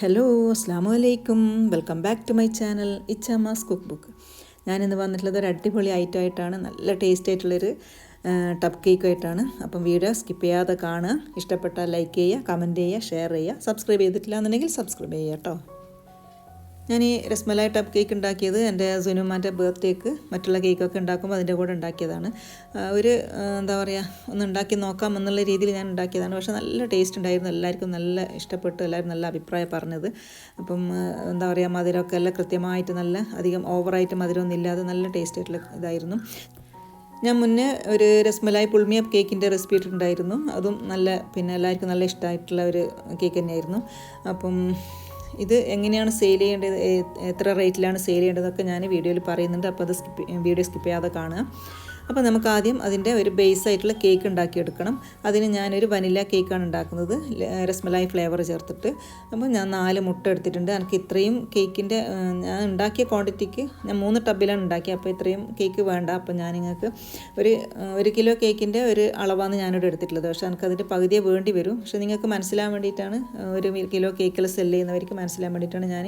Hello അസ്സാം അലൈക്കും welcome back to my channel Ichama's cook book ഞാനിന്ന് വന്നിട്ടുള്ളത് ഒരു അടിപൊളി ഐറ്റം ആയിട്ടാണ് നല്ല ടേസ്റ്റ് ആയിട്ടുള്ളൊരു ടപ്പ് കേക്ക് ആയിട്ടാണ്. അപ്പം വീഡിയോ സ്കിപ്പ് ചെയ്യാതെ കാണുക. ഇഷ്ടപ്പെട്ടാൽ ലൈക്ക് ചെയ്യുക കമന്റ് ചെയ്യുക ഷെയർ ചെയ്യുക സബ്സ്ക്രൈബ് ചെയ്തിട്ടില്ല എന്നുണ്ടെങ്കിൽ സബ്സ്ക്രൈബ് ചെയ്യുക കേട്ടോ ഞാൻ ഈ രസ്മലായ ടപ്പ് കേക്ക് ഉണ്ടാക്കിയത് എന്റെ സുനുമാന്റെ ബർത്ത്ഡേക്ക് മറ്റുള്ള കേക്കൊക്കെ ഉണ്ടാക്കുമ്പോൾ അതിന്റെ കൂടെ ഉണ്ടാക്കിയതാണ്. ഒരു എന്താ പറയുക ഒന്ന് ഉണ്ടാക്കി നോക്കാം എന്നുള്ള രീതിയിൽ ഞാൻ ഉണ്ടാക്കിയതാണ്. പക്ഷേ നല്ല ടേസ്റ്റ് ഉണ്ടായിരുന്നു. എല്ലാവർക്കും നല്ല ഇഷ്ടപ്പെട്ടു. എല്ലാവരും നല്ല അഭിപ്രായം പറഞ്ഞത്. അപ്പം എന്താ പറയുക മധുരമൊക്കെ എല്ലാം കൃത്യമായിട്ട് നല്ല അധികം ഓവറായിട്ട് മധുരമൊന്നും ഇല്ലാതെ നല്ല ടേസ്റ്റ് ആയിട്ടുള്ള ഇതായിരുന്നു. ഞാൻ മുന്നേ ഒരു രസ്മലായി പുൾമിയ കേക്കിന്റെ റെസിപ്പി ഇട്ടിട്ടുണ്ടായിരുന്നു. അതും നല്ല പിന്നെ എല്ലാവർക്കും നല്ല ഇഷ്ടമായിട്ടുള്ള ഒരു കേക്ക് തന്നെയായിരുന്നു. അപ്പം ഇത് എങ്ങനെയാണ് സെയിൽ ചെയ്യേണ്ടത്? എത്ര റേറ്റിലാണ് സെയിൽ ചെയ്യേണ്ടതൊക്കെ ഞാൻ വീഡിയോയിൽ പറയുന്നുണ്ട്. അപ്പോൾ അത് സ്കിപ്പ് വീഡിയോ സ്കിപ്പ് ചെയ്യാതെ കാണുക. അപ്പോൾ നമുക്ക് ആദ്യം അതിന്റെ ഒരു ബേസ് ആയിട്ടുള്ള കേക്ക് ഉണ്ടാക്കിയെടുക്കണം. അതിന് ഞാനൊരു വനില കേക്കാണ് ഉണ്ടാക്കുന്നത്. രസ്മലായി ഫ്ലേവർ ചേർത്തിട്ട്. അപ്പോൾ ഞാൻ നാല് മുട്ട എടുത്തിട്ടുണ്ട്. എനിക്ക് ഇത്രയും കേക്കിന്റെ ഞാൻ ഉണ്ടാക്കിയ ക്വാണ്ടിറ്റിക്ക് ഞാൻ മൂന്ന് ടബിലാണ് ഉണ്ടാക്കിയത് അപ്പോൾ ഇത്രയും കേക്ക് വേണ്ട. അപ്പോൾ ഞാൻ നിങ്ങൾക്ക് ഒരു ഒരു കിലോ കേക്കിന്റെ ഒരു അളവാണ് ഞാനിവിടെ എടുത്തിട്ടുള്ളത്. പക്ഷേ എനിക്ക് അതിന്റെ പകുതിയെ വേണ്ടി വരും. പക്ഷേ നിങ്ങൾക്ക് മനസ്സിലാൻ വേണ്ടിയിട്ടാണ് ഒരു കിലോ കേക്കിൽ സെല്ല് ചെയ്യുന്നവർക്ക് മനസ്സിലാൻ വേണ്ടിയിട്ടാണ് ഞാൻ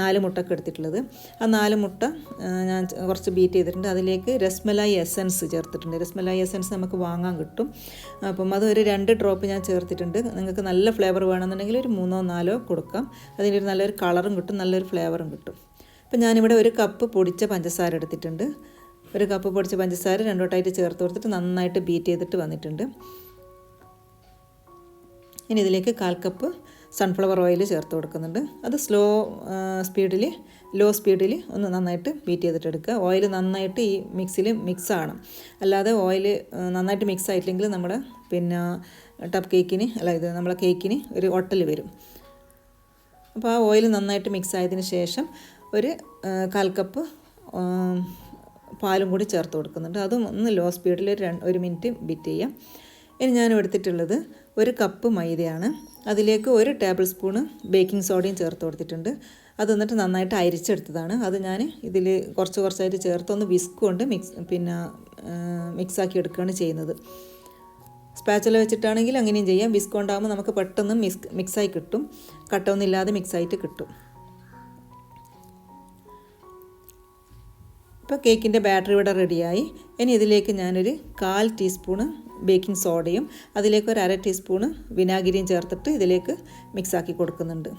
നാല് മുട്ടൊക്കെ എടുത്തിട്ടുള്ളത്. ആ നാല് മുട്ട ഞാൻ കുറച്ച് ബീറ്റ് ചെയ്തിട്ടുണ്ട്. അതിലേക്ക് രസ്മലായി എസൻസ് ചേർത്തിട്ടുണ്ട്. രസ്മലായി എസൻസ് നമുക്ക് വാങ്ങാൻ കിട്ടും. അപ്പം അത് ഒരു രണ്ട് ഡ്രോപ്പ് ഞാൻ ചേർത്തിട്ടുണ്ട്. നിങ്ങൾക്ക് നല്ല ഫ്ലേവർ വേണമെന്നുണ്ടെങ്കിൽ ഒരു മൂന്നോ നാലോ കൊടുക്കാം. അതിന്റെ ഒരു നല്ലൊരു കളറും കിട്ടും നല്ലൊരു ഫ്ലേവറും കിട്ടും. അപ്പം ഞാനിവിടെ ഒരു കപ്പ് പൊടിച്ച പഞ്ചസാര എടുത്തിട്ടുണ്ട്. ഒരു കപ്പ് പൊടിച്ച പഞ്ചസാര രണ്ടോട്ടായിട്ട് ചേർത്ത് കൊടുത്തിട്ട് നന്നായിട്ട് ബീറ്റ് ചെയ്തിട്ട് വന്നിട്ടുണ്ട്. ഇനി ഇതിലേക്ക് കാൽ കപ്പ് സൺഫ്ലവർ ഓയിൽ ചേർത്ത് കൊടുക്കുന്നുണ്ട്. അത് സ്ലോ സ്പീഡിൽ ലോ സ്പീഡിൽ ഒന്ന് നന്നായിട്ട് ബീറ്റ് ചെയ്തിട്ട് എടുക്കുക. ഓയിൽ നന്നായിട്ട് ഈ മിക്സിൽ മിക്സ് ആകണം അല്ലാതെ ഓയിൽ നന്നായിട്ട് മിക്സ് ആയിട്ടില്ലെങ്കിൽ നമ്മുടെ പിന്നെ ടപ്പ് കേക്കിന് അല്ല ഇത് നമ്മളെ കേക്കിന് ഒരു ഒട്ടൽ വരും. അപ്പോൾ ആ ഓയിൽ നന്നായിട്ട് മിക്സ് ആയതിന് ശേഷം ഒരു കാൽ കപ്പ് പാലും കൂടി ചേർത്ത് കൊടുക്കുന്നുണ്ട്. അതും ഒന്ന് ലോ സ്പീഡിൽ ഒരു ഒരു മിനിറ്റ് ബീറ്റ് ചെയ്യാം. ഇനി ഞാൻ എടുത്തിട്ടുള്ളത് ഒരു കപ്പ് മൈദയാണ്. അതിലേക്ക് ഒരു ടേബിൾ സ്പൂണ് ബേക്കിംഗ് സോഡയും ചേർത്ത് കൊടുത്തിട്ടുണ്ട്. അത് എന്നിട്ട് നന്നായിട്ട് അരിച്ചെടുത്തതാണ്. അത് ഞാൻ ഇതിൽ കുറച്ച് കുറച്ചായിട്ട് ചേർത്തൊന്ന് വിസ്ക് കൊണ്ട് മിക്സ് പിന്നെ മിക്സാക്കി എടുക്കുകയാണ് ചെയ്യുന്നത്. സ്പാച്ചല വെച്ചിട്ടാണെങ്കിൽ അങ്ങനെയും ചെയ്യാം. വിസ്ക് കൊണ്ടാകുമ്പോൾ നമുക്ക് പെട്ടെന്ന് മിക്സ് മിക്സായി കിട്ടും. കട്ടൊന്നുമില്ലാതെ മിക്സായിട്ട് കിട്ടും. ഇപ്പോൾ കേക്കിന്റെ ബാറ്ററി ഇവിടെ റെഡിയായി. ഇനി ഇതിലേക്ക് ഞാനൊരു കാൽ ടീസ്പൂണ് ബേക്കിംഗ് സോഡയും അതിലേക്ക് ഒരു അര ടീസ്പൂണ് വിനാഗിരിയും ചേർത്തിട്ട് ഇതിലേക്ക് മിക്സാക്കി കൊടുക്കുന്നുണ്ട്.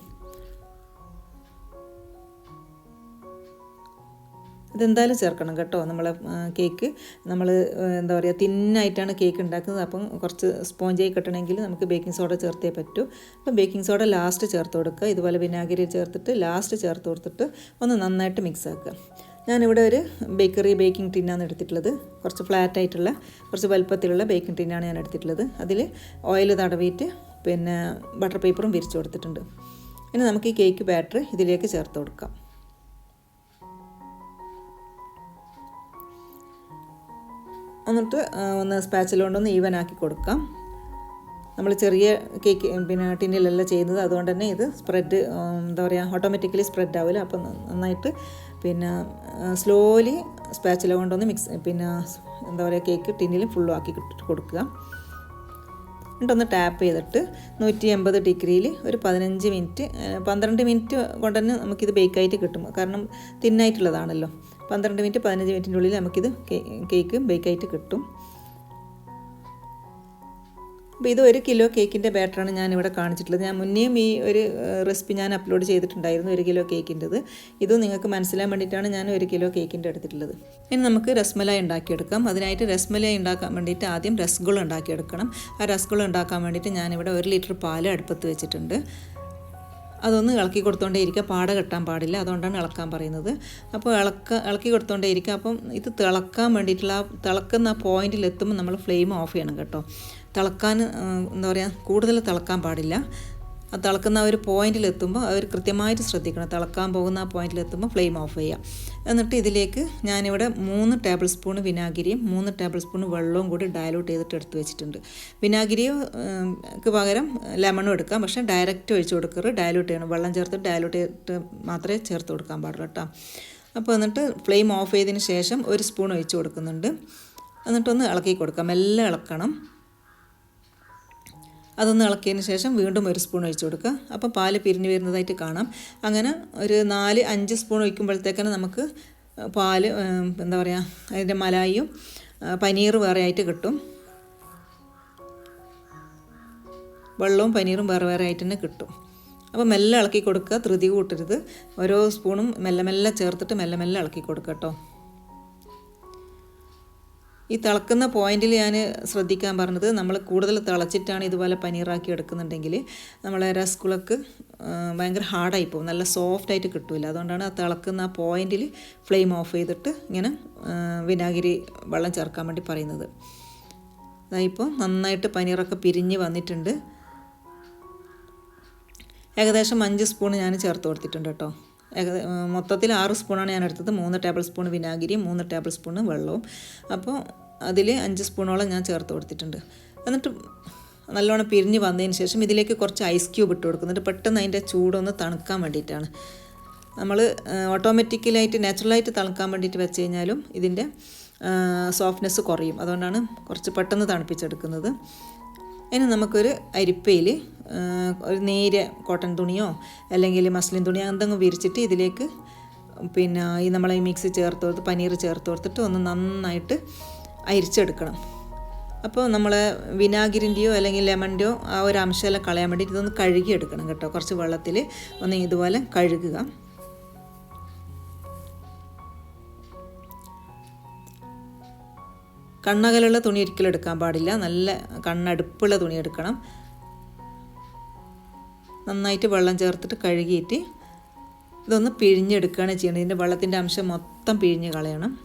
ഇതെന്തായാലും ചേർക്കണം കേട്ടോ. നമ്മളെ കേക്ക് നമ്മൾ എന്താ പറയുക തിന്നായിട്ടാണ് കേക്ക് ഉണ്ടാക്കുന്നത്. അപ്പം കുറച്ച് സ്പോഞ്ചായി കിട്ടണമെങ്കിൽ നമുക്ക് ബേക്കിംഗ് സോഡ ചേർത്തേ പറ്റൂ. അപ്പം ബേക്കിംഗ് സോഡ ലാസ്റ്റ് ചേർത്ത് കൊടുക്കുക. ഇതുപോലെ വിനാഗിരി ചേർത്തിട്ട് ലാസ്റ്റ് ചേർത്ത് കൊടുത്തിട്ട് ഒന്ന് നന്നായിട്ട് മിക്സ് ആക്കുക ഞാനിവിടെ ഒരു ബേക്കറി ബേക്കിംഗ് ടിന്നാണ് എടുത്തിട്ടുള്ളത്. കുറച്ച് ഫ്ലാറ്റ് ആയിട്ടുള്ള കുറച്ച് വലുപ്പത്തിലുള്ള ബേക്കിംഗ് ടിന്നാണ് ഞാൻ എടുത്തിട്ടുള്ളത്. അതിൽ ഓയിൽ തടവിയിട്ട് പിന്നെ ബട്ടർ പേപ്പറും വിരിച്ചു കൊടുത്തിട്ടുണ്ട്. ഇനി നമുക്ക് ഈ കേക്ക് ബാറ്റർ ഇതിലേക്ക് ചേർത്ത് കൊടുക്കാം. എന്നിട്ട് ഒന്ന് സ്പാച്ചിൽ കൊണ്ടൊന്ന് ഈവൻ ആക്കി കൊടുക്കാം. നമ്മൾ ചെറിയ കേക്ക് പിന്നെ ടിന്നിലല്ല ചെയ്യുന്നത്. അതുകൊണ്ട് തന്നെ ഇത് സ്പ്രെഡ് എന്താ പറയുക ഓട്ടോമാറ്റിക്കലി സ്പ്രെഡ് ആവില്ല. അപ്പം നന്നായിട്ട് പിന്നെ സ്ലോലി സ്പാച്ചില കൊണ്ടൊന്ന് മിക്സ് പിന്നെ എന്താ പറയുക കേക്ക് ടിന്നിൽ ഫുള്ളും ആക്കി കൊടുക്കുക. എന്നിട്ടൊന്ന് ടാപ്പ് ചെയ്തിട്ട് നൂറ്റി എൺപത് ഡിഗ്രിയിൽ ഒരു പതിനഞ്ച് മിനിറ്റ് പന്ത്രണ്ട് മിനിറ്റ് കൊണ്ട് തന്നെ നമുക്കിത് ബേക്കായിട്ട് കിട്ടും. കാരണം തിന്നായിട്ടുള്ളതാണല്ലോ പന്ത്രണ്ട് മിനിറ്റ് പതിനഞ്ച് മിനിറ്റിന്റെ ഉള്ളിൽ നമുക്കിത് കേക്ക് ബേക്കായിട്ട് കിട്ടും. അപ്പോൾ ഇത് ഒരു കിലോ കേക്കിന്റെ ബാറ്ററാണ് ഞാൻ ഇവിടെ കാണിച്ചിട്ടുള്ളത്. ഞാൻ മുന്നേയും ഈ ഒരു റെസിപ്പി ഞാൻ അപ്ലോഡ് ചെയ്തിട്ടുണ്ടായിരുന്നു ഒരു കിലോ കേക്കിന്റെത് ഇത് നിങ്ങൾക്ക് മനസ്സിലാൻ വേണ്ടിയിട്ടാണ് ഞാൻ ഒരു കിലോ കേക്കിന്റെ എടുത്തിട്ടുള്ളത്. ഇനി നമുക്ക് രസ്മലായി ഉണ്ടാക്കിയെടുക്കാം. അതിനായിട്ട് രസ്മലായി ഉണ്ടാക്കാൻ വേണ്ടിയിട്ട് ആദ്യം രസഗുള ഉണ്ടാക്കിയെടുക്കണം. ആ രസഗുള ഉണ്ടാക്കാൻ വേണ്ടിയിട്ട് ഞാനിവിടെ ഒരു ലിറ്റർ പാൽ അടുപ്പത്ത് വെച്ചിട്ടുണ്ട്. അതൊന്ന് ഇളക്കി കൊടുത്തോണ്ടേ ഇരിക്കുക പാട കെട്ടാൻ പാടില്ല. അതുകൊണ്ടാണ് ഇളക്കാൻ പറയുന്നത്. അപ്പോൾ ഇളക്ക ഇളക്കി കൊടുത്തോണ്ടേ ഇരിക്കുക അപ്പം ഇത് തിളക്കാൻ വേണ്ടിയിട്ടുള്ള ആ തിളക്കുന്ന ആ പോയിന്റിൽ എത്തുമ്പോൾ നമ്മൾ ഫ്ലെയിം ഓഫ് ചെയ്യണം കേട്ടോ. തിളക്കാൻ എന്താ പറയുക കൂടുതൽ തിളക്കാൻ പാടില്ല. ആ തിളക്കുന്ന ആ ഒരു പോയിന്റിൽ എത്തുമ്പോൾ അവർ കൃത്യമായിട്ട് ശ്രദ്ധിക്കണം. തിളക്കാൻ പോകുന്ന ആ പോയിന്റിൽ എത്തുമ്പോൾ ഫ്ലെയിം ഓഫ് ചെയ്യുക എന്നിട്ട് ഇതിലേക്ക് ഞാനിവിടെ മൂന്ന് ടേബിൾ സ്പൂൺ വിനാഗിരിയും മൂന്ന് ടേബിൾ സ്പൂൺ വെള്ളവും കൂടി ഡയലൂട്ട് ചെയ്തിട്ട് എടുത്ത് വെച്ചിട്ടുണ്ട്. വിനാഗിരിക്ക് പകരം ലെമണും എടുക്കാം. പക്ഷേ ഡയറക്റ്റ് ഒഴിച്ച് കൊടുക്കരുത്. ഡയലൂട്ട് ചെയ്യണം. വെള്ളം ചേർത്ത് ഡയലൂട്ട് ചെയ്തിട്ട് മാത്രമേ ചേർത്ത് കൊടുക്കാൻ പാടുള്ളൂ കേട്ടോ. അപ്പോൾ എന്നിട്ട് ഫ്ലെയിം ഓഫ് ചെയ്തതിന് ശേഷം ഒരു സ്പൂൺ ഒഴിച്ച് കൊടുക്കുന്നുണ്ട്. എന്നിട്ടൊന്ന് ഇളക്കി കൊടുക്കാം. എല്ലാം ഇളക്കണം. അതൊന്ന് ഇളക്കിയതിന് ശേഷം വീണ്ടും ഒരു സ്പൂൺ ഒഴിച്ചു കൊടുക്കുക. അപ്പോൾ പാൽ പിരിഞ്ഞു വരുന്നതായിട്ട് കാണാം. അങ്ങനെ ഒരു നാല് അഞ്ച് സ്പൂൺ ഒഴിക്കുമ്പോഴത്തേക്കിന് നമുക്ക് പാൽ എന്താ പറയുക അതിന്റെ മലായിയും പനീർ വേറെ ആയിട്ട് കിട്ടും. വെള്ളവും പനീറും വേറെ വേറെ ആയിട്ട് തന്നെ കിട്ടും. അപ്പോൾ മെല്ലെ ഇളക്കി കൊടുക്കുക ധൃതി കൂട്ടരുത്. ഓരോ സ്പൂണും മെല്ലെ മെല്ലെ ചേർത്തിട്ട് മെല്ലെ മെല്ലെ ഇളക്കി കൊടുക്കുക കേട്ടോ. ഈ തിളക്കുന്ന പോയിന്റിൽ ഞാൻ ശ്രദ്ധിക്കാൻ പറഞ്ഞത് നമ്മൾ കൂടുതൽ തിളച്ചിട്ടാണ് ഇതുപോലെ പനീറാക്കി എടുക്കുന്നുണ്ടെങ്കിൽ നമ്മളെ രസ്കുളക്ക് ഭയങ്കര ഹാർഡായി പോകും. നല്ല സോഫ്റ്റായിട്ട് കിട്ടില്ല അതുകൊണ്ടാണ് ആ തിളക്കുന്ന ആ പോയിന്റിൽ ഫ്ലെയിം ഓഫ് ചെയ്തിട്ട് ഇങ്ങനെ വിനാഗിരി വെള്ളം ചേർക്കാൻ വേണ്ടി പറയുന്നത്. അതായിപ്പോൾ നന്നായിട്ട് പനീറൊക്കെ പിരിഞ്ഞ് വന്നിട്ടുണ്ട്. ഏകദേശം അഞ്ച് സ്പൂൺ ഞാൻ ചേർത്ത് കൊടുത്തിട്ടുണ്ട് കേട്ടോ. മൊത്തത്തിൽ ആറ് സ്പൂണാണ് ഞാൻ എടുത്തത്. മൂന്ന് ടേബിൾ സ്പൂൺ വിനാഗിരിയും മൂന്ന് ടേബിൾ സ്പൂൺ വെള്ളവും. അപ്പോൾ അതിൽ അഞ്ച് സ്പൂണോളം ഞാൻ ചേർത്ത് കൊടുത്തിട്ടുണ്ട്. എന്നിട്ട് നല്ലോണം പിരിഞ്ഞ് വന്നതിന് ശേഷം ഇതിലേക്ക് കുറച്ച് ഐസ് ക്യൂബ് ഇട്ട് കൊടുക്കുന്നുണ്ട് പെട്ടെന്ന് അതിന്റെ ചൂടൊന്ന് തണുക്കാൻ വേണ്ടിയിട്ടാണ്. നമ്മൾ ഓട്ടോമാറ്റിക്കലായിട്ട് നാച്ചുറലായിട്ട് തണുക്കാൻ വേണ്ടിയിട്ട് വെച്ച് കഴിഞ്ഞാലും ഇതിന്റെ സോഫ്റ്റ്നെസ് കുറയും. അതുകൊണ്ടാണ് കുറച്ച് പെട്ടെന്ന് തണുപ്പിച്ചെടുക്കുന്നത്. ഇനി നമുക്കൊരു അരിപ്പയിൽ ഒരു നേരിയ കോട്ടൺ തുണിയോ അല്ലെങ്കിൽ മസ്ലിൻ തുണിയോ എന്തെങ്കിലും വിരിച്ചിട്ട് ഇതിലേക്ക് പിന്നെ ഈ നമ്മളെ മിക്സി ചേർത്ത് കൊടുത്ത് പനീർ ചേർത്ത് കൊടുത്തിട്ട് ഒന്ന് നന്നായിട്ട് അരിച്ചെടുക്കണം. അപ്പോൾ നമ്മൾ വിനാഗിരിന്റെയോ അല്ലെങ്കിൽ ലെമണിന്റെയോ ആ ഒരു അംശമെല്ലാം കളയാൻ വേണ്ടിയിട്ട് ഇതൊന്ന് കഴുകിയെടുക്കണം കേട്ടോ. കുറച്ച് വെള്ളത്തിൽ ഒന്ന് ഇതുപോലെ കഴുകുക. കണ്ണകലുള്ള തുണി ഒരിക്കലും എടുക്കാൻ പാടില്ല. നല്ല കണ്ണടുപ്പുള്ള തുണി എടുക്കണം. നന്നായിട്ട് വെള്ളം ചേർത്തിട്ട് കഴുകിയിട്ട് ഇതൊന്ന് പിഴിഞ്ഞെടുക്കുകയാണ് ചെയ്യേണ്ടത് ഇതിന്റെ വെള്ളത്തിന്റെ അംശം മൊത്തം പിഴിഞ്ഞ് കളയണം.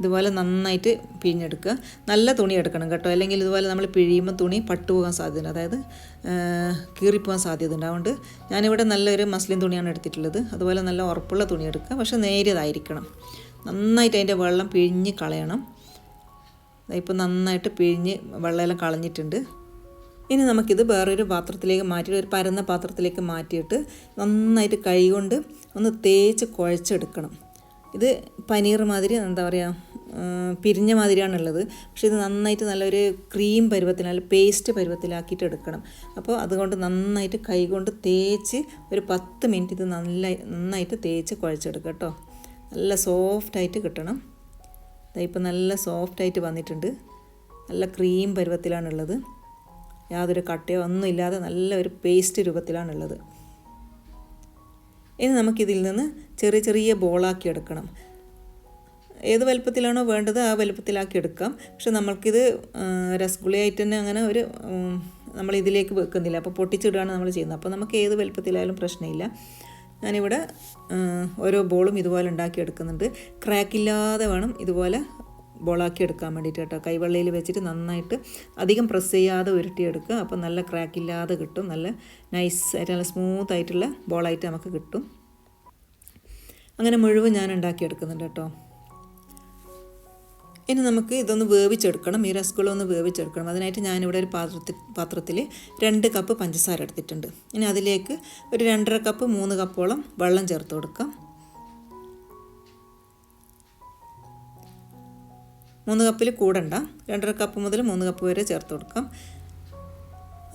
ഇതുപോലെ നന്നായിട്ട് പിഴിഞ്ഞെടുക്കുക. നല്ല തുണി എടുക്കണം കേട്ടോ. അല്ലെങ്കിൽ ഇതുപോലെ നമ്മൾ പിഴിയുമ്പോൾ തുണി പട്ടുപോകാൻ സാധ്യതയുണ്ട്. അതായത് കീറിപ്പോകാൻ സാധ്യതയുണ്ട്. അതുകൊണ്ട് ഞാനിവിടെ നല്ലൊരു മസ്ലിൻ തുണിയാണ് എടുത്തിട്ടുള്ളത്. അതുപോലെ നല്ല ഉറപ്പുള്ള തുണി എടുക്കുക. പക്ഷേ നേരിയതായിരിക്കണം. നന്നായിട്ട് അതിന്റെ വെള്ളം പിഴിഞ്ഞ് കളയണം. ഇപ്പോൾ നന്നായിട്ട് പിഴിഞ്ഞ് വെള്ളമെല്ലാം കളഞ്ഞിട്ടുണ്ട്. ഇനി നമുക്കിത് വേറൊരു പാത്രത്തിലേക്ക് മാറ്റിയിട്ട് ഒരു പരന്ന പാത്രത്തിലേക്ക് മാറ്റിയിട്ട് നന്നായിട്ട് കൈ കൊണ്ട് ഒന്ന് തേച്ച് കുഴച്ചെടുക്കണം. ഇത് പനീർ മാതിരി എന്താ പറയുക പിരിഞ്ഞ മാതിരിയാണുള്ളത്. പക്ഷേ ഇത് നന്നായിട്ട് നല്ലൊരു ക്രീം പരുവത്തിൽ നല്ല പേസ്റ്റ് പരുവത്തിലാക്കിയിട്ട് എടുക്കണം. അപ്പോൾ അതുകൊണ്ട് നന്നായിട്ട് കൈ കൊണ്ട് തേച്ച് ഒരു പത്ത് മിനിറ്റ് ഇത് നല്ല നന്നായിട്ട് തേച്ച് കുഴച്ചെടുക്കുക കേട്ടോ. നല്ല സോഫ്റ്റായിട്ട് കിട്ടണം. ഇപ്പം നല്ല സോഫ്റ്റായിട്ട് വന്നിട്ടുണ്ട്. നല്ല ക്രീം പരുവത്തിലാണുള്ളത്. യാതൊരു കട്ടയോ ഒന്നുമില്ലാതെ നല്ല ഒരു പേസ്റ്റ് രൂപത്തിലാണുള്ളത്. ഇനി നമുക്കിതിൽ നിന്ന് ചെറിയ ചെറിയ ബോളാക്കി എടുക്കണം. ഏത് വലുപ്പത്തിലാണോ വേണ്ടത് ആ വലുപ്പത്തിലാക്കി എടുക്കാം. പക്ഷെ നമ്മൾക്കിത് രസഗുളയായിട്ട് തന്നെ അങ്ങനെ ഒരു നമ്മൾ ഇതിലേക്ക് വെക്കുന്നില്ല. അപ്പോൾ പൊട്ടിച്ചിടുകയാണ് നമ്മൾ ചെയ്യുന്നത്. അപ്പോൾ നമുക്ക് ഏത് വലുപ്പത്തിലായാലും പ്രശ്നമില്ല. ഞാനിവിടെ ഓരോ ബോളും ഇതുപോലെ ഉണ്ടാക്കി എടുക്കുന്നുണ്ട് ക്രാക്കില്ലാതെ വേണം ഇതുപോലെ ബോളാക്കി എടുക്കാൻ വേണ്ടിയിട്ട് കേട്ടോ. കൈവെള്ളയിൽ വെച്ചിട്ട് നന്നായിട്ട് അധികം പ്രസ് ചെയ്യാതെ ഉരുട്ടിയെടുക്കുക. അപ്പം നല്ല ക്രാക്കില്ലാതെ കിട്ടും. നല്ല നൈസ് ആയിട്ട് നല്ല സ്മൂത്ത് ആയിട്ടുള്ള ബോളായിട്ട് നമുക്ക് കിട്ടും. അങ്ങനെ മുഴുവൻ ഞാൻ ഉണ്ടാക്കിയെടുക്കുന്നുണ്ട് കേട്ടോ. ഇനി നമുക്ക് ഇതൊന്ന് വേവിച്ചെടുക്കണം. ഈ രസഗുള ഒന്ന് വേവിച്ചെടുക്കണം. അതിനായിട്ട് ഞാനിവിടെ ഒരു പാത്രത്തിൽ പാത്രത്തിൽ രണ്ട് കപ്പ് പഞ്ചസാര എടുത്തിട്ടുണ്ട്. ഇനി അതിലേക്ക് ഒരു രണ്ടര കപ്പ് മൂന്ന് കപ്പോളം വെള്ളം ചേർത്ത് കൊടുക്കാം. മൂന്ന് കപ്പിൽ കൂടണ്ട. രണ്ടര കപ്പ് മുതൽ മൂന്ന് കപ്പ് വരെ ചേർത്ത് കൊടുക്കാം.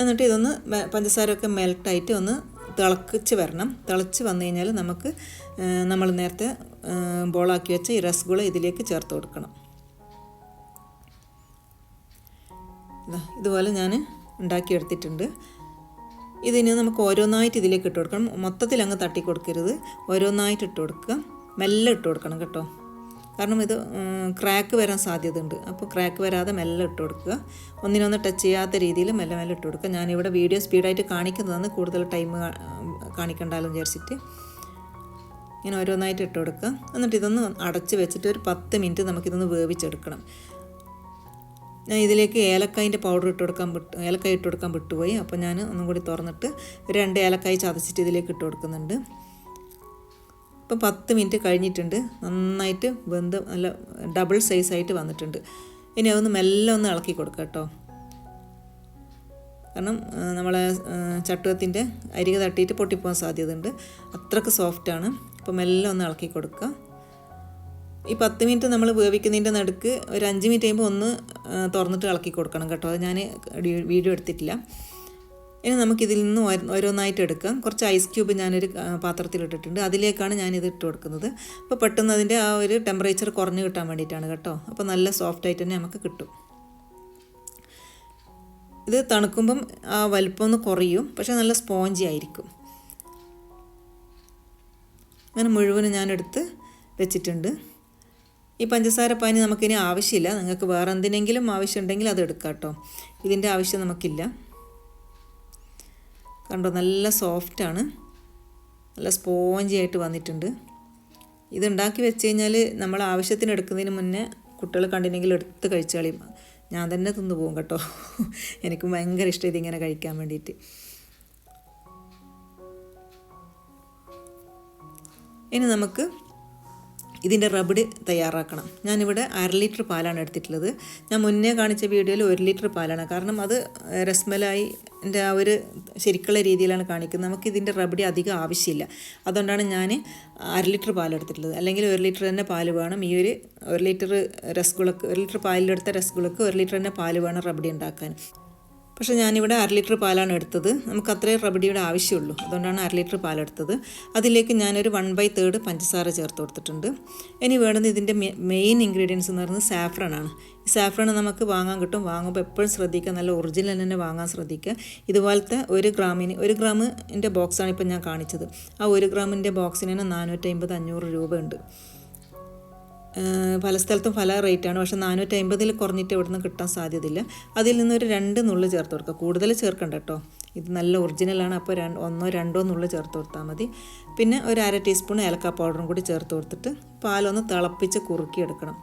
എന്നിട്ട് ഇതൊന്ന് പഞ്ചസാരമൊക്കെ മെൽട്ടായിട്ട് ഒന്ന് തിളക്കിച്ച് വരണം. തിളച്ച് വന്നു കഴിഞ്ഞാൽ നമുക്ക് നമ്മൾ നേരത്തെ ബോളാക്കി വെച്ച ഈ രസഗുള ഇതിലേക്ക് ചേർത്ത് കൊടുക്കണം. ഇതുപോലെ ഞാൻ ഉണ്ടാക്കിയെടുത്തിട്ടുണ്ട്. ഇതിന് നമുക്ക് ഓരോന്നായിട്ട് ഇതിലേക്ക് ഇട്ട് കൊടുക്കണം. മൊത്തത്തിൽ അങ്ങ് തട്ടി കൊടുക്കരുത്. ഓരോന്നായിട്ട് ഇട്ട് കൊടുക്കുക. മെല്ലെ ഇട്ട് കൊടുക്കണം കേട്ടോ. കാരണം ഇത് ക്രാക്ക് വരാൻ സാധ്യതയുണ്ട്. അപ്പോൾ ക്രാക്ക് വരാതെ മെല്ലെ ഇട്ട് കൊടുക്കുക. ഒന്നിനൊന്ന് ടച്ച് ചെയ്യാത്ത രീതിയിൽ മെല്ലെ മെല്ലെ ഇട്ട് കൊടുക്കുക. ഞാനിവിടെ വീഡിയോ സ്പീഡായിട്ട് കാണിക്കുന്നതാണ്. കൂടുതൽ ടൈം കാണിക്കണ്ടാലും വിചാരിച്ചിട്ട്. ഇങ്ങനെ ഓരോന്നായിട്ട് ഇട്ട് കൊടുക്കുക. എന്നിട്ട് ഇതൊന്ന് അടച്ച് വെച്ചിട്ട് ഒരു പത്ത് മിനിറ്റ് നമുക്കിതൊന്ന് വേവിച്ചെടുക്കണം. ഞാൻ ഇതിലേക്ക് ഏലക്കായിന്റെ പൗഡർ ഇട്ട് കൊടുക്കാൻ വിട്ട് ഏലക്കായ ഇട്ട് കൊടുക്കാൻ വിട്ടുപോയി. അപ്പോൾ ഞാൻ ഒന്നും കൂടി തുറന്നിട്ട് രണ്ട് ഏലക്കായ ചതച്ചിട്ട് ഇതിലേക്ക് ഇട്ട് കൊടുക്കുന്നുണ്ട്. ഇപ്പം പത്ത് മിനിറ്റ് കഴിഞ്ഞിട്ടുണ്ട്. നന്നായിട്ട് വെന്ത് നല്ല ഡബിൾ സൈസായിട്ട് വന്നിട്ടുണ്ട്. ഇനി അതൊന്ന് മെല്ലെ ഒന്ന് ഇളക്കി കൊടുക്കുക കേട്ടോ. കാരണം നമ്മളെ ചട്ടുകത്തിന്റെ അരികെ തട്ടിയിട്ട് പൊട്ടിപ്പോകാൻ സാധ്യതയുണ്ട്. അത്രയ്ക്ക് സോഫ്റ്റാണ് അപ്പോൾ മെല്ലെ ഒന്ന് ഇളക്കി കൊടുക്കുക ഈ പത്ത് മിനിറ്റ് നമ്മൾ വേവിക്കുന്നതിന്റെ നടുക്ക് ഒരു അഞ്ച് മിനിറ്റ് കഴിയുമ്പോൾ ഒന്ന് തുറന്നിട്ട് ഇളക്കി കൊടുക്കണം കേട്ടോ. അത് ഞാൻ വീഡിയോ എടുത്തിട്ടില്ല. ഇനി നമുക്കിതിൽ നിന്ന് ഓരോന്നായിട്ട് എടുക്കാം. കുറച്ച് ഐസ് ക്യൂബ് ഞാനൊരു പാത്രത്തിലിട്ടിട്ടുണ്ട്. അതിലേക്കാണ് ഞാനിത് ഇട്ട് കൊടുക്കുന്നത്. അപ്പോൾ പെട്ടെന്ന് അതിന്റെ ആ ഒരു ടെമ്പറേച്ചർ കുറഞ്ഞ് കിട്ടാൻ വേണ്ടിയിട്ടാണ് കേട്ടോ. അപ്പോൾ നല്ല സോഫ്റ്റ് ആയിട്ട് തന്നെ നമുക്ക് കിട്ടും. ഇത് തണുക്കുമ്പം ആ വലിപ്പം ഒന്ന് കുറയും. പക്ഷേ നല്ല സ്പോഞ്ചി ആയിരിക്കും. അങ്ങനെ മുഴുവനും ഞാനെടുത്ത് വെച്ചിട്ടുണ്ട്. ഈ പഞ്ചസാര പാനി നമുക്കിനി ആവശ്യമില്ല. നിങ്ങൾക്ക് വേറെ എന്തിനെങ്കിലും ആവശ്യമുണ്ടെങ്കിൽ അത് എടുക്കാം കേട്ടോ. ഇതിന്റെ ആവശ്യം നമുക്കില്ല. കണ്ടോ നല്ല സോഫ്റ്റാണ് നല്ല സ്പോഞ്ചി ആയിട്ട് വന്നിട്ടുണ്ട്. ഇതുണ്ടാക്കി വെച്ച് കഴിഞ്ഞാൽ നമ്മൾ ആവശ്യത്തിന് എടുക്കുന്നതിന് മുന്നേ കുട്ടികൾ കണ്ടിനെങ്കിൽ എടുത്ത് കഴിച്ചാളിയും ഞാൻ തന്നെ തിന്നു പോകും കേട്ടോ. എനിക്ക് ഭയങ്കര ഇഷ്ടം ഇതിങ്ങനെ കഴിക്കാൻ വേണ്ടിയിട്ട്. ഇനി നമുക്ക് ഇതിന്റെ റബഡ് തയ്യാറാക്കണം. ഞാനിവിടെ അര ലിറ്റർ പാലാണ് എടുത്തിട്ടുള്ളത്. ഞാൻ മുന്നേ കാണിച്ച വീഡിയോയിൽ ഒരു ലിറ്റർ പാലാണ്. കാരണം അത് രസ്മലായി എന്റെ ആ ഒരു ശരിക്കുള്ള രീതിയിലാണ് കാണിക്കുന്നത്. നമുക്ക് ഇതിന്റെ റബഡി അധികം ആവശ്യമില്ല. അതുകൊണ്ടാണ് ഞാൻ അര ലിറ്റർ പാൽ എടുത്തിട്ടുള്ളത്. അല്ലെങ്കിൽ ഒരു ലിറ്റർ തന്നെ പാൽ വേണം. ഈ ഒരു ഒരു ലിറ്റർ രസഗുളക്ക് ഒരു ലിറ്റർ പാലിലെടുത്ത രസഗുളക്ക് ഒരു ലിറ്റർ തന്നെ പാൽ വേണം റബഡി ഉണ്ടാക്കാൻ. പക്ഷേ ഞാനിവിടെ അര ലിറ്റർ പാലാണ് എടുത്തത്. നമുക്ക് അത്രയും റബഡിയുടെ ആവശ്യമുള്ളൂ. അതുകൊണ്ടാണ് അര ലിറ്റർ പാലെടുത്തത് അതിലേക്ക് ഞാനൊരു വൺ ബൈ തേർഡ് പഞ്ചസാര ചേർത്ത് കൊടുത്തിട്ടുണ്ട്. ഇനി വേണ്ടുന്ന ഇതിന്റെ മെയിൻ ഇൻഗ്രീഡിയൻസ് എന്ന് പറയുന്നത് സാഫ്രൺ ആണ് സാഫ്രൺ നമുക്ക് വാങ്ങാൻ കിട്ടും. വാങ്ങുമ്പോൾ എപ്പോഴും ശ്രദ്ധിക്കുക. നല്ല ഒറിജിനൽ തന്നെ വാങ്ങാൻ ശ്രദ്ധിക്കുക. ഇതുപോലത്തെ ഒരു ഗ്രാമിന് ഒരു ഗ്രാമിന്റെ ബോക്സാണ് ഇപ്പോൾ ഞാൻ കാണിച്ചത്. ആ ഒരു ഗ്രാമിന്റെ ബോക്സിന് നാനൂറ്റി അമ്പത് അഞ്ഞൂറ് രൂപ ഉണ്ട് പല സ്ഥലത്തും പല റേറ്റാണ്. പക്ഷേ നാനൂറ്റി അമ്പതിൽ കുറഞ്ഞിട്ട് ഇവിടുന്ന് കിട്ടാൻ സാധ്യതയില്ല. അതിൽ നിന്നൊരു രണ്ട് നുള്ളു ചേർത്ത് കൊടുക്കുക. കൂടുതൽ ചേർക്കണ്ട കേട്ടോ. ഇത് നല്ല ഒറിജിനലാണ് അപ്പോൾ രണ്ട് ഒന്നോ രണ്ടോ നുള്ളു ചേർത്ത് കൊടുത്താൽ മതി. പിന്നെ ഒരു അര ടീസ്പൂൺ ഏലക്ക പൗഡറും കൂടി ചേർത്ത് കൊടുത്തിട്ട് പാലൊന്ന് തിളപ്പിച്ച് കുറുക്കിയെടുക്കണം.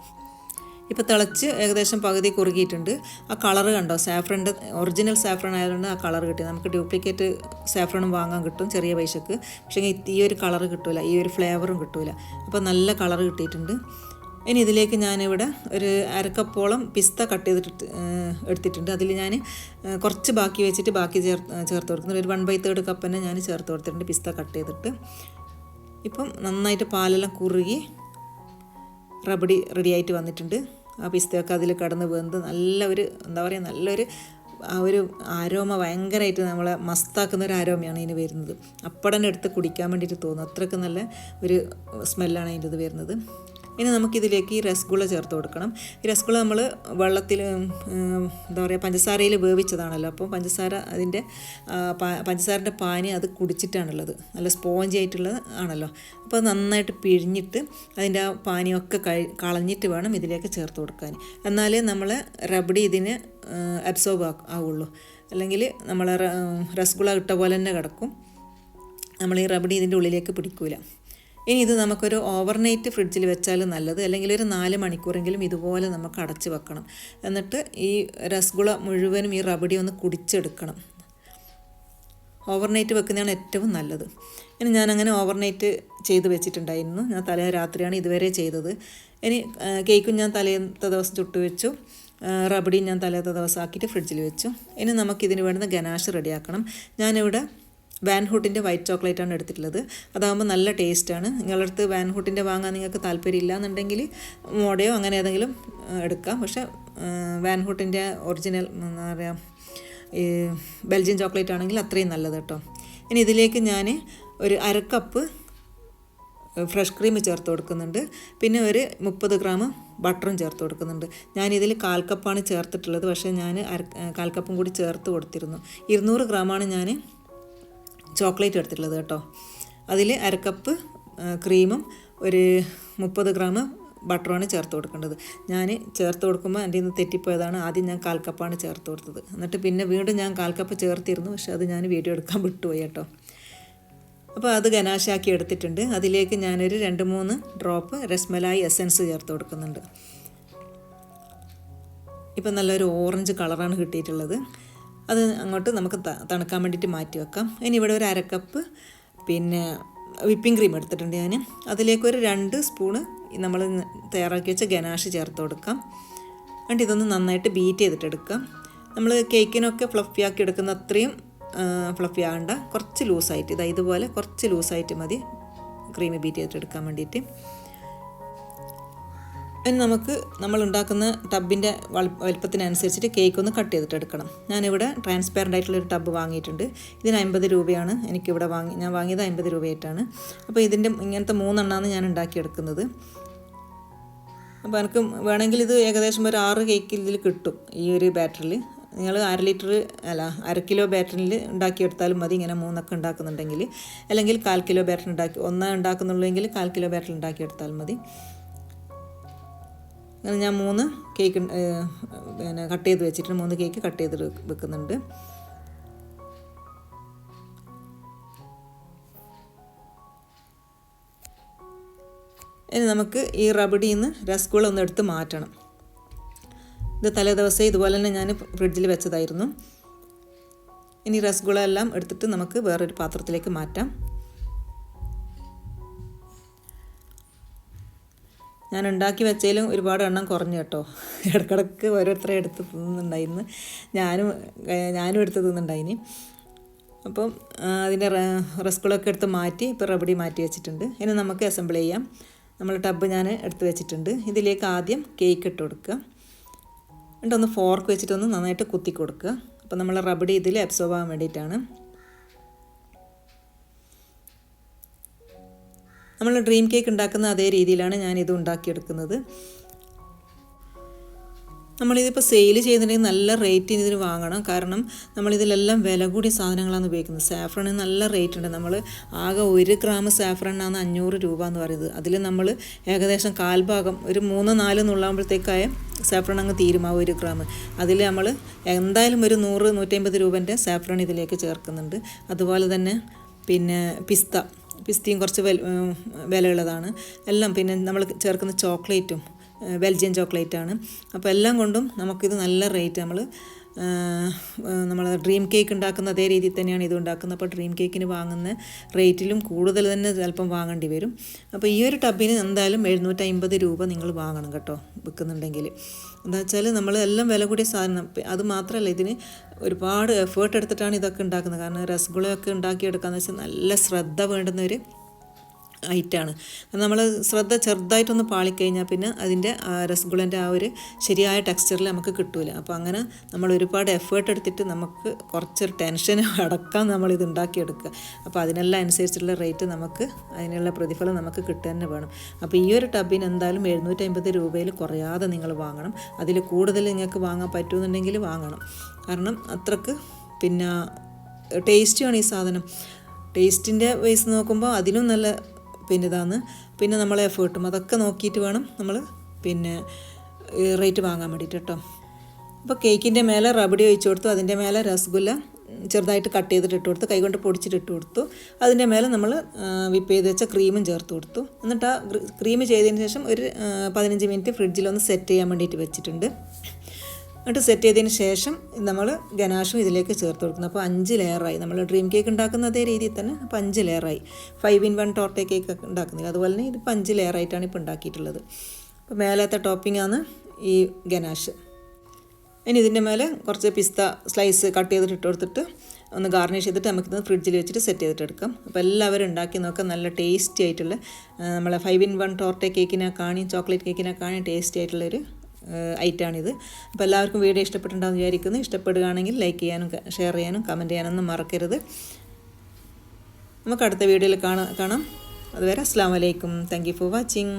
ഇപ്പോൾ തിളച്ച് ഏകദേശം പകുതി കുറുകിയിട്ടുണ്ട്. ആ കളർ കണ്ടോ? സാഫ്രന്റെ ഒറിജിനൽ സാഫ്രൺ ആയതുകൊണ്ട് ആ കളർ കിട്ടി. നമുക്ക് ഡ്യൂപ്ലിക്കേറ്റ് സാഫ്രണും വാങ്ങാൻ കിട്ടും ചെറിയ പൈസക്ക്. പക്ഷേ ഈ ഒരു കളർ കിട്ടില്ല ഈ ഒരു ഫ്ലേവറും കിട്ടില്ല അപ്പോൾ നല്ല കളർ കിട്ടിയിട്ടുണ്ട്. ഇനി ഇതിലേക്ക് ഞാനിവിടെ ഒരു അരക്കപ്പോളം പിസ്ത കട്ട് ചെയ്തിട്ട് എടുത്തിട്ടുണ്ട്. അതിൽ ഞാൻ കുറച്ച് ബാക്കി വെച്ചിട്ട് ബാക്കി ചേർത്ത് ചേർത്ത് കൊടുക്കുന്നുണ്ട് ഒരു വൺ ബൈ തേർഡ് കപ്പ് തന്നെ ഞാൻ ചേർത്ത് കൊടുത്തിട്ടുണ്ട് പിസ്ത കട്ട് ചെയ്തിട്ട്. ഇപ്പം നന്നായിട്ട് പാലെല്ലാം കുറുകി റബഡി റെഡിയായിട്ട് വന്നിട്ടുണ്ട്. ആ പിസ്തയൊക്കെ അതിൽ കടന്ന് വെന്ത് നല്ല ഒരു എന്താ പറയുക നല്ലൊരു ആ ഒരു ആരോമ ഭയങ്കരമായിട്ട് നമ്മളെ മസ്താക്കുന്ന ഒരു ആരോമയാണ് ഇതിന് വരുന്നത്. അപ്പടനെ എടുത്ത് കുടിക്കാൻ വേണ്ടിയിട്ട് തോന്നും അത്രയ്ക്ക് നല്ല ഒരു സ്മെല്ലാണ് അതിന്റെ ഇത് വരുന്നത്. ഇനി നമുക്കിതിലേക്ക് ഈ രസഗുള ചേർത്ത് കൊടുക്കണം. ഈ രസഗുള നമ്മൾ വെള്ളത്തിൽ എന്താ പറയുക പഞ്ചസാരയിൽ വേവിച്ചതാണല്ലോ. അപ്പോൾ പഞ്ചസാര അതിന്റെ പഞ്ചസാരന്റെ പാനി അത് കുടിച്ചിട്ടാണുള്ളത്. നല്ല സ്പോഞ്ച് ആയിട്ടുള്ളത് ആണല്ലോ. അപ്പോൾ നന്നായിട്ട് പിഴിഞ്ഞിട്ട് അതിന്റെ ആ പാനിയൊക്കെ കളഞ്ഞിട്ട് വേണം ഇതിലേക്ക് ചേർത്ത് കൊടുക്കാൻ. എന്നാലേ നമ്മൾ റബഡി ഇതിന് അബ്സോർബ് ആവുള്ളൂ. അല്ലെങ്കിൽ നമ്മൾ രസഗുള ഇട്ട പോലെ തന്നെ കിടക്കും. നമ്മൾ ഈ റബഡി ഇതിന്റെ ഉള്ളിലേക്ക് പിടിക്കൂല. ഇനി ഇത് നമുക്കൊരു ഓവർനൈറ്റ് ഫ്രിഡ്ജിൽ വെച്ചാൽ നല്ലത്. അല്ലെങ്കിൽ ഒരു നാല് മണിക്കൂറെങ്കിലും ഇതുപോലെ നമുക്ക് അടച്ച് വെക്കണം. എന്നിട്ട് ഈ രസഗുള മുഴുവനും ഈ റബഡി ഒന്ന് കുടിച്ചെടുക്കണം. ഓവർനൈറ്റ് വെക്കുന്നതാണ് ഏറ്റവും നല്ലത്. ഇനി ഞാനങ്ങനെ ഓവർനൈറ്റ് ചെയ്ത് വെച്ചിട്ടുണ്ടായിരുന്നു. ഞാൻ തലേ രാത്രിയാണ് ഇതുവരെ ചെയ്തത്. ഇനി കേക്കും ഞാൻ തലേത്തെ ദിവസം ചുട്ടു വെച്ചു. റബഡിയും ഞാൻ തലേത്തെ ദിവസം ആക്കിയിട്ട് ഫ്രിഡ്ജിൽ വെച്ചു. ഇനി നമുക്കിതിന് വേണ്ടുന്ന ഗനാഷ് റെഡിയാക്കണം. ഞാനിവിടെ വാൻഹൂട്ടിന്റെ വൈറ്റ് ചോക്ലേറ്റ് ആണ് എടുത്തിട്ടുള്ളത്. അതാകുമ്പോൾ നല്ല ടേസ്റ്റാണ് നിങ്ങളുടെ അടുത്ത് വാൻഹൂട്ടിന്റെ വാങ്ങാൻ നിങ്ങൾക്ക് താല്പര്യമില്ല എന്നുണ്ടെങ്കിൽ മോഡയോ അങ്ങനെ ഏതെങ്കിലും എടുക്കാം. പക്ഷേ വാൻഹൂട്ടിന്റെ ഒറിജിനൽ എന്താ പറയുക ഈ ബെൽജിയൻ ചോക്ലേറ്റ് ആണെങ്കിൽ അത്രയും നല്ലത് കേട്ടോ. ഇനി ഇതിലേക്ക് ഞാൻ ഒരു അരക്കപ്പ് ഫ്രഷ് ക്രീം ചേർത്ത് കൊടുക്കുന്നുണ്ട്. പിന്നെ ഒരു മുപ്പത് ഗ്രാം ബട്ടറും ചേർത്ത് കൊടുക്കുന്നുണ്ട്. ഞാനിതിൽ കാൽ കപ്പാണ് ചേർത്തിട്ടുള്ളത്. പക്ഷേ ഞാൻ കാൽ കപ്പും കൂടി ചേർത്ത് കൊടുത്തിരുന്നു. ഇരുന്നൂറ് ഗ്രാമാണ് ഞാൻ ചോക്ലേറ്റ് എടുത്തിട്ടുള്ളത് കേട്ടോ. അതിൽ അരക്കപ്പ് ക്രീമും ഒരു മുപ്പത് ഗ്രാം ബട്ടറുമാണ് ചേർത്ത് കൊടുക്കേണ്ടത്. ഞാൻ ചേർത്ത് കൊടുക്കുമ്പോൾ എന്റെ ഇന്ന് തെറ്റിപ്പോയതാണ്. ആദ്യം ഞാൻ കാൽ കപ്പാണ് ചേർത്ത് കൊടുത്തത്. എന്നിട്ട് പിന്നെ വീണ്ടും ഞാൻ കാൽ കപ്പ് ചേർത്തിരുന്നു. പക്ഷേ അത് ഞാൻ വീഡിയോ എടുക്കാൻ വിട്ടുപോയി കേട്ടോ. അപ്പോൾ അത് ഗനാശാക്കി എടുത്തിട്ടുണ്ട്. അതിലേക്ക് ഞാനൊരു രണ്ട് മൂന്ന് ഡ്രോപ്പ് രസ്മലായി എസൻസ് ചേർത്ത് കൊടുക്കുന്നുണ്ട്. ഇപ്പം നല്ലൊരു ഓറഞ്ച് കളറാണ് കിട്ടിയിട്ടുള്ളത്. അത് അങ്ങോട്ട് നമുക്ക് തണുക്കാൻ വേണ്ടിയിട്ട് മാറ്റി വെക്കാം. ഇനി ഇവിടെ ഒരു അരക്കപ്പ് പിന്നെ വിപ്പിംഗ് ക്രീം എടുത്തിട്ടുണ്ട് ഞാൻ അതിലേക്ക് ഒരു രണ്ട് സ്പൂണ് നമ്മൾ തയ്യാറാക്കി വെച്ച ഗനാഷ് ചേർത്ത് കൊടുക്കാം. എന്നിട്ട് ഇതൊന്ന് നന്നായിട്ട് ബീറ്റ് ചെയ്തിട്ട് എടുക്കാം. നമ്മൾ കേക്കിനൊക്കെ ഫ്ലഫി ആക്കി എടുക്കുന്ന അത്രയും ഫ്ലഫി ആകണ്ട കുറച്ച് ലൂസായിട്ട് ഇതാ ഇതുപോലെ കുറച്ച് ലൂസായിട്ട് മതി. ക്രീം ബീറ്റ് ചെയ്തിട്ട് എടുക്കാൻ വേണ്ടിയിട്ട്. ഇനി നമുക്ക് നമ്മൾ ഉണ്ടാക്കുന്ന ടബിന്റെ വലുപ്പത്തിനനുസരിച്ചിട്ട് കേക്ക് ഒന്ന് കട്ട് ചെയ്തിട്ട് എടുക്കണം. ഞാനിവിടെ ട്രാൻസ്പെറന്റ് ആയിട്ടുള്ള ഒരു ടബ് വാങ്ങിയിട്ടുണ്ട്. ഇതിന് അമ്പത് രൂപയാണ്. എനിക്കിവിടെ വാങ്ങി ഞാൻ വാങ്ങിയത് അമ്പത് രൂപയായിട്ടാണ്. അപ്പോൾ ഇതിന്റെ ഇങ്ങനത്തെ മൂന്നെണ്ണമാണ് ഞാൻ ഉണ്ടാക്കിയെടുക്കുന്നത്. അപ്പോൾ എനിക്ക് വേണമെങ്കിൽ ഇത് ഏകദേശം ഒരു ആറ് കേക്ക് ഇതിൽ കിട്ടും ഈ ഒരു ബാറ്ററിൽ. നിങ്ങൾ അര ലിറ്റർ അല്ല അര കിലോ ബാറ്ററിൽ ഉണ്ടാക്കിയെടുത്താലും മതി ഇങ്ങനെ മൂന്നൊക്കെ ഉണ്ടാക്കുന്നുണ്ടെങ്കിൽ. അല്ലെങ്കിൽ കാൽ കിലോ ബാറ്ററി ഉണ്ടാക്കി ഒന്നാ ഉണ്ടാക്കുന്നുള്ളെങ്കിൽ കാൽ കിലോ ബാറ്ററിൽ ഉണ്ടാക്കിയെടുത്താൽ മതി. അങ്ങനെ ഞാൻ മൂന്ന് കേക്ക് പിന്നെ കട്ട് ചെയ്ത് വെച്ചിട്ട് മൂന്ന് കേക്ക് കട്ട് ചെയ്ത് വെക്കുന്നുണ്ട്. ഇനി നമുക്ക് ഈ റബഡിയിൽ നിന്ന് രസഗുള ഒന്ന് എടുത്ത് മാറ്റണം. ഇത് തലേ ദിവസം ഇതുപോലെ തന്നെ ഞാൻ ഫ്രിഡ്ജിൽ വെച്ചതായിരുന്നു. ഇനി രസഗുള എല്ലാം എടുത്തിട്ട് നമുക്ക് വേറൊരു പാത്രത്തിലേക്ക് മാറ്റാം. ഞാൻ ഉണ്ടാക്കി വെച്ചതിലും ഒരുപാട് എണ്ണം കുറഞ്ഞു കേട്ടോ. ഇടക്കിടക്ക് ഓരോരുത്തരെ എടുത്ത് തിന്നുന്നുണ്ടായിരുന്നു ഞാനും ഞാനും എടുത്ത് തിന്നുണ്ടായിനി അപ്പം അതിന്റെ റസ്കുകളൊക്കെ എടുത്ത് മാറ്റി ഇപ്പോൾ റബഡി മാറ്റി വെച്ചിട്ടുണ്ട്. ഇനി നമുക്ക് അസംബിൾ ചെയ്യാം. നമ്മൾ ടബ് ഞാൻ എടുത്ത് വെച്ചിട്ടുണ്ട്. ഇതിലേക്ക് ആദ്യം കേക്ക് ഇട്ട് കൊടുക്കുക. എന്നിട്ടൊന്ന് ഫോർക്ക് വെച്ചിട്ടൊന്ന് നന്നായിട്ട് കുത്തി കൊടുക്കുക. അപ്പോൾ നമ്മൾ റബഡി ഇതിൽ അബ്സോർവ് ആകാൻ വേണ്ടിയിട്ടാണ്. നമ്മൾ ഡ്രീം കേക്ക് ഉണ്ടാക്കുന്ന അതേ രീതിയിലാണ് ഞാൻ ഇത് ഉണ്ടാക്കിയെടുക്കുന്നത്. നമ്മളിതിപ്പോൾ സെയിൽ ചെയ്യുന്നുണ്ടെങ്കിൽ നല്ല റേറ്റിന് ഇതിന് വാങ്ങണം. കാരണം നമ്മളിതിലെല്ലാം വില കൂടിയ സാധനങ്ങളാണ് ഉപയോഗിക്കുന്നത്. സാഫ്രണിന് നല്ല റേറ്റ് ഉണ്ട്. നമ്മൾ ആകെ ഒരു ഗ്രാം സാഫ്രണിനാണ് അഞ്ഞൂറ് രൂപ എന്ന് പറയുന്നത്. അതിൽ നമ്മൾ ഏകദേശം കാൽഭാഗം ഒരു മൂന്ന് നാല് നുള്ളാകുമ്പോഴത്തേക്കായ സാഫ്രൺ അങ്ങ് തീരുമാവും ഒരു ഗ്രാം. അതിൽ നമ്മൾ എന്തായാലും ഒരു നൂറ് നൂറ്റമ്പത് രൂപന്റെ സാഫ്രൺ ഇതിലേക്ക് ചേർക്കുന്നുണ്ട്. അതുപോലെ തന്നെ പിന്നെ പിസ്ത. പിസ്തയും കുറച്ച് വിലയുള്ളതാണ്. എല്ലാം പിന്നെ നമ്മൾ ചേർക്കുന്ന ചോക്ലേറ്റും ബെൽജിയൻ ചോക്ലേറ്റാണ്. അപ്പോൾ എല്ലാം കൊണ്ടും നമുക്കിത് നല്ല റേറ്റ് നമ്മൾ നമ്മൾ ഡ്രീം കേക്ക് ഉണ്ടാക്കുന്ന അതേ രീതിയിൽ തന്നെയാണ് ഇത് ഉണ്ടാക്കുന്നത്. അപ്പോൾ ഡ്രീം കേക്കിന് വാങ്ങുന്ന റേറ്റിലും കൂടുതൽ തന്നെ ചിലപ്പം വാങ്ങേണ്ടി വരും. അപ്പോൾ ഈ ഒരു ടബിന് എന്തായാലും എഴുന്നൂറ്റമ്പത് രൂപ നിങ്ങൾ വാങ്ങണം കേട്ടോ വിൽക്കുന്നുണ്ടെങ്കിൽ. എന്താ വെച്ചാൽ നമ്മൾ എല്ലാം വില കൂടിയ സാധനം. അത് മാത്രമല്ല ഇതിന് ഒരുപാട് എഫേർട്ട് എടുത്തിട്ടാണ് ഇതൊക്കെ ഉണ്ടാക്കുന്നത്. കാരണം രസഗുളയൊക്കെ ഉണ്ടാക്കിയെടുക്കാന്ന് വെച്ചാൽ നല്ല ശ്രദ്ധ വേണ്ടുന്ന ഒരു ഐറ്റാണ്. നമ്മൾ ശ്രദ്ധ ചെറുതായിട്ടൊന്ന് പാളിക്കഴിഞ്ഞാൽ പിന്നെ അതിന്റെ രസഗുളന്റെ ആ ഒരു ശരിയായ ടെക്സ്ചറിൽ നമുക്ക് കിട്ടൂല. അപ്പോൾ അങ്ങനെ നമ്മൾ ഒരുപാട് എഫേർട്ട് എടുത്തിട്ട് നമുക്ക് കുറച്ചൊരു ടെൻഷൻ അടക്കാൻ നമ്മൾ ഇത് ഉണ്ടാക്കിയെടുക്കുക. അപ്പോൾ അതിനെല്ലാം അനുസരിച്ചുള്ള റേറ്റ് നമുക്ക് അതിനുള്ള പ്രതിഫലം നമുക്ക് കിട്ടുക തന്നെ വേണം. അപ്പോൾ ഈ ഒരു ടബിന് എന്തായാലും എഴുന്നൂറ്റമ്പത് രൂപയിൽ കുറയാതെ നിങ്ങൾ വാങ്ങണം. അതിൽ കൂടുതൽ നിങ്ങൾക്ക് വാങ്ങാൻ പറ്റുമെന്നുണ്ടെങ്കിൽ വാങ്ങണം. കാരണം അത്രയ്ക്ക് പിന്നെ ടേസ്റ്റിയാണ് ഈ സാധനം. ടേസ്റ്റിന്റെ വയസ്സ് നോക്കുമ്പോൾ അതിലും നല്ല പിന്നെ ഇതാണ് പിന്നെ നമ്മൾ എഫേർട്ടും അതൊക്കെ നോക്കിയിട്ട് വേണം നമ്മൾ പിന്നെ റേറ്റ് വാങ്ങാൻ വേണ്ടിയിട്ട് കേട്ടോ. അപ്പോൾ കേക്കിന്റെ മേലെ റബഡി ഒഴിച്ചു കൊടുത്തു. അതിന്റെ മേലെ രസഗുല്ല ചെറുതായിട്ട് കട്ട് ചെയ്തിട്ട് ഇട്ട് കൊടുത്തു. കൈകൊണ്ട് പൊടിച്ചിട്ട് ഇട്ട് കൊടുത്തു. അതിന്റെ മേലെ നമ്മൾ വിപ്പ് ചെയ്ത് വെച്ച ക്രീമും ചേർത്ത് കൊടുത്തു. എന്നിട്ട് ആ ക്രീം ചെയ്തതിന് ശേഷം ഒരു പതിനഞ്ച് മിനിറ്റ് ഫ്രിഡ്ജിലൊന്ന് സെറ്റ് ചെയ്യാൻ വേണ്ടിയിട്ട് വെച്ചിട്ടുണ്ട്. എന്നിട്ട് സെറ്റ് ചെയ്തതിന് ശേഷം നമ്മൾ ഗനാഷും ഇതിലേക്ക് ചേർത്ത് കൊടുക്കുന്നു. അപ്പോൾ അഞ്ച് ലെയറായി നമ്മൾ ഡ്രീം കേക്ക് ഉണ്ടാക്കുന്ന അതേ രീതിയിൽ തന്നെ അപ്പോൾ അഞ്ച് ലെയറായി five in one torte cake ഉണ്ടാക്കുന്നില്ല. അതുപോലെ തന്നെ ഇതിപ്പോൾ അഞ്ച് ലെയറായിട്ടാണ് ഇപ്പോൾ ഉണ്ടാക്കിയിട്ടുള്ളത്. അപ്പോൾ മേലത്തെ ടോപ്പിംഗാണ് ഈ ഗനാഷ്. ഇനി ഇതിന്റെ മേലെ കുറച്ച് പിസ്ത സ്ലൈസ് കട്ട് ചെയ്തിട്ട് ഇട്ട് കൊടുത്തിട്ട് ഒന്ന് ഗാർണിഷ് ചെയ്തിട്ട് നമുക്കിത് ഫ്രിഡ്ജിൽ വെച്ചിട്ട് സെറ്റ് ചെയ്തിട്ട് എടുക്കാം. അപ്പോൾ എല്ലാവരും ഉണ്ടാക്കി നോക്കാം നല്ല ടേസ്റ്റി ആയിട്ടുള്ള നമ്മളെ ഫൈവ് ഇൻ വൺ ടോർട്ടേ കേക്കിനെ കാണി ചോക്ലേറ്റ് കേക്കിനെ കാണി ടേസ്റ്റി ആയിട്ടുള്ളൊരു ഐറ്റാണിത്. അപ്പോൾ എല്ലാവർക്കും വീഡിയോ ഇഷ്ടപ്പെട്ടിട്ടുണ്ടാകും വിചാരിക്കുന്നു. ഇഷ്ടപ്പെടുകയാണെങ്കിൽ ലൈക്ക് ചെയ്യാനും ഷെയർ ചെയ്യാനും കമന്റ് ചെയ്യാനൊന്നും മറക്കരുത്. നമുക്ക് അടുത്ത വീഡിയോയിൽ കാണാം അതുവരെ അസ്സാം വലൈക്കും താങ്ക് യു ഫോർ വാച്ചിങ്